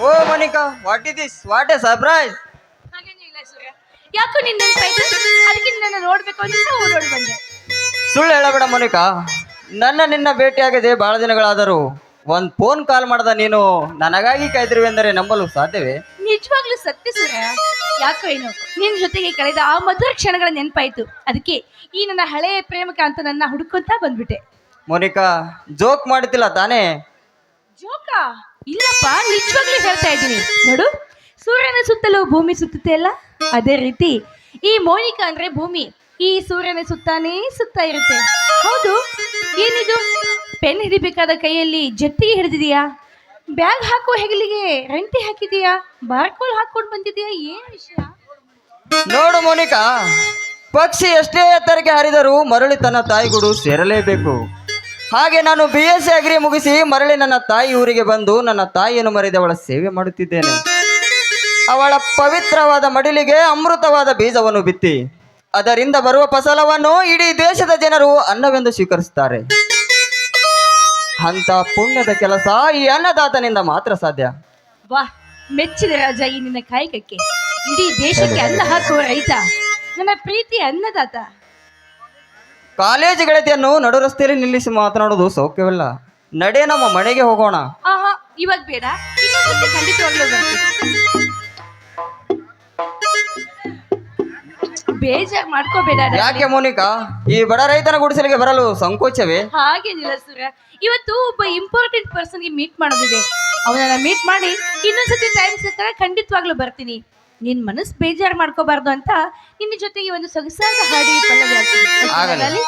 O Monica what is this what a surprise ಯಾಕೋ ನಿನ್ನ ಅದಕ್ಕೆ ನನ್ನ ನೋಡ್ಬೇಕು ಅಂತ ಓಡೋಡಿ ಬಂದೆ. ಸುಳ್ಳು ಹೇಳಬೇಡ ಮೋನಿಕಾ. ನನ್ನ ನಿನ್ನ ಭೇಟಿಯಾಗದೆ ಬಹಳ ದಿನಗಳಾದರೂ ಒಂದು ಫೋನ್ ಕಾಲ್ ಮಾಡ್ದ ನೀನು ನನಗಾಗಿ ಕಾಯ್ದಿರುವೆ ಎಂದರೆ ನಂಬಲು ಸಾಧ್ಯವೇ? ನಿಜವಾಗ್ಲೂ ಸತ್ಯ ಸೂರ್ಯ. ಯಾಕೋ ಏನು ನಿನ್ನ ಜೊತೆಗೆ ಕಳೆದ ಆ ಮಧುರ ಕ್ಷಣಗಳ ನೆನಪಾಯ್ತು. ಅದಕ್ಕೆ ಈ ನನ್ನ ಹಳೆಯ ಪ್ರೇಮಕ ಅಂತ ನನ್ನ ಹುಡುಕೊಂತ ಬಂದ್ಬಿಟ್ಟೆ. ಮೋನಿಕಾ ಜೋಕ್ ಮಾಡುತ್ತಿಲ್ಲ ತಾನೇ? ಜೋಕ ಇಲ್ಲಪ್ಪ, ನಿಜವಾಗ್ಲೂ ಹೇಳ್ತಾ ಇದ್ದೀನಿ. ನೋಡು, ಸೂರ್ಯನ ಸುತ್ತಲೂ ಭೂಮಿ ಸುತ್ತುತ್ತೆ ಅಲ್ಲ? ಅದೇ ರೀತಿ, ಈ ಮೋನಿಕಾ ಅಂದ್ರೆ ಭೂಮಿ. ಈ ಸೂರ್ಯನ ಸುತ್ತಾನೇ ಸುತ್ತ ಇರುತ್ತೆ. ಹೌದು, ಏನಿದು? ಪೆನ್ ಹಿಡಿಬೇಕಾದ ಕೈಯಲ್ಲಿ ಜತ್ತಿಗೆ ಹಿಡಿದಿದೀಯಾ? ಬ್ಯಾಗ್ ಹಾಕೋ ಹೆಗಲಿಗೆ ರಂಟಿ ಹಾಕಿದೀಯಾ? ಬಾರ್ಕೋಲ್ ಹಾಕೊಂಡು ಬಂದಿದೀಯಾ? ಏನ್ ವಿಷಯ? ನೋಡು ಮೋನಿಕಾ, ಪಕ್ಷಿ ಎಷ್ಟೇ ಎತ್ತರಕ್ಕೆ ಹಾರಿದರೂ ಮರಳಿ ತನ್ನ ತಾಯಿಗೂಡು ಸೇರಲೇಬೇಕು. ಹಾಗೆ ನಾನು ಬಿ ಎಸ್ ಸಿ ಅಗ್ರಿ ಮುಗಿಸಿ ಮರಳಿ ನನ್ನ ತಾಯಿ ಊರಿಗೆ ಬಂದು ನನ್ನ ತಾಯಿಯನ್ನು ಮರೆದು ಅವಳ ಸೇವೆ ಮಾಡುತ್ತಿದ್ದೇನೆ. ಅವಳ ಪವಿತ್ರವಾದ ಮಡಿಲಿಗೆ ಅಮೃತವಾದ ಬೀಜವನ್ನು ಬಿತ್ತಿ, ಅದರಿಂದ ಬರುವ ಫಸಲವನ್ನು ಇಡೀ ದೇಶದ ಜನರು ಅನ್ನವೆಂದು ಸ್ವೀಕರಿಸುತ್ತಾರೆ. ಅಂತ ಪುಣ್ಯದ ಕೆಲಸ ಈ ಅನ್ನದಾತನಿಂದ ಮಾತ್ರ ಸಾಧ್ಯ. ವಾಹ್ ಮೆಚ್ಚಿದ ರಾಜ ಈ ನಿನ್ನ ಕಾಯಕಕ್ಕೆ. ಇಡೀ ದೇಶಕ್ಕೆ ಅನ್ನ ಹಾಕುವ ರೈತ. ನನ್ನ ಪ್ರೀತಿ ಅನ್ನದಾತ. ಕಾಲೇಜ್ ಗೆಳತಿಯನ್ನು ನಡು ರಸ್ತೆಯಲ್ಲಿ ನಿಲ್ಲಿಸಿ ಮಾತನಾಡೋದು ಸೌಖ್ಯವಲ್ಲ. ನಡೆ ನಮ್ಮ ಮನೆಗೆ ಹೋಗೋಣ. ಆಹಾ ಇವಾಗ ಬೇಡ. ಇನ್ನೊಂದ್ಸತಿ ಖಂಡಿತವಾಗ್ಲೂ ಬರ್ತೀನಿ ಬೇಜಾರ್ ಮಾಡ್ಕೋಬೇಡ. ಯಾಕೆ ಮೋನಿಕಾ? ಈ ಬಡ ರೈತನ ಗುಡಿಸಲಿಗೆ ಬರಲು ಸಂಕೋಚವೇ? ಹಾಗೇನಿಲ್ಲ ಸೂರ್ಯ ಇವತ್ತು ಒಬ್ಬ ಇಂಪಾರ್ಟೆಂಟ್ ಪರ್ಸನ್ಗೆ ಮೀಟ್ ಮಾಡೋದಿದೆ. ಅವನನ್ನ ಮೀಟ್ ಮಾಡಿ ಇನ್ನೊಂದ್ಸತಿ ಟೈಮ್ ಸಿಕ್ಕಾಗ ಖಂಡಿತವಾಗ್ಲೂ ಬರ್ತೀನಿ. ನಿನ್ ಮನಸ್ಸು ಬೇಜಾರು ಮಾಡ್ಕೋಬಾರ್ದು ಅಂತ ನಿನ್ನ ಜೊತೆಗೆ ಒಂದು ಸೊಗಸಾದ ಹಾಡಿ. ಆಗಲಿ?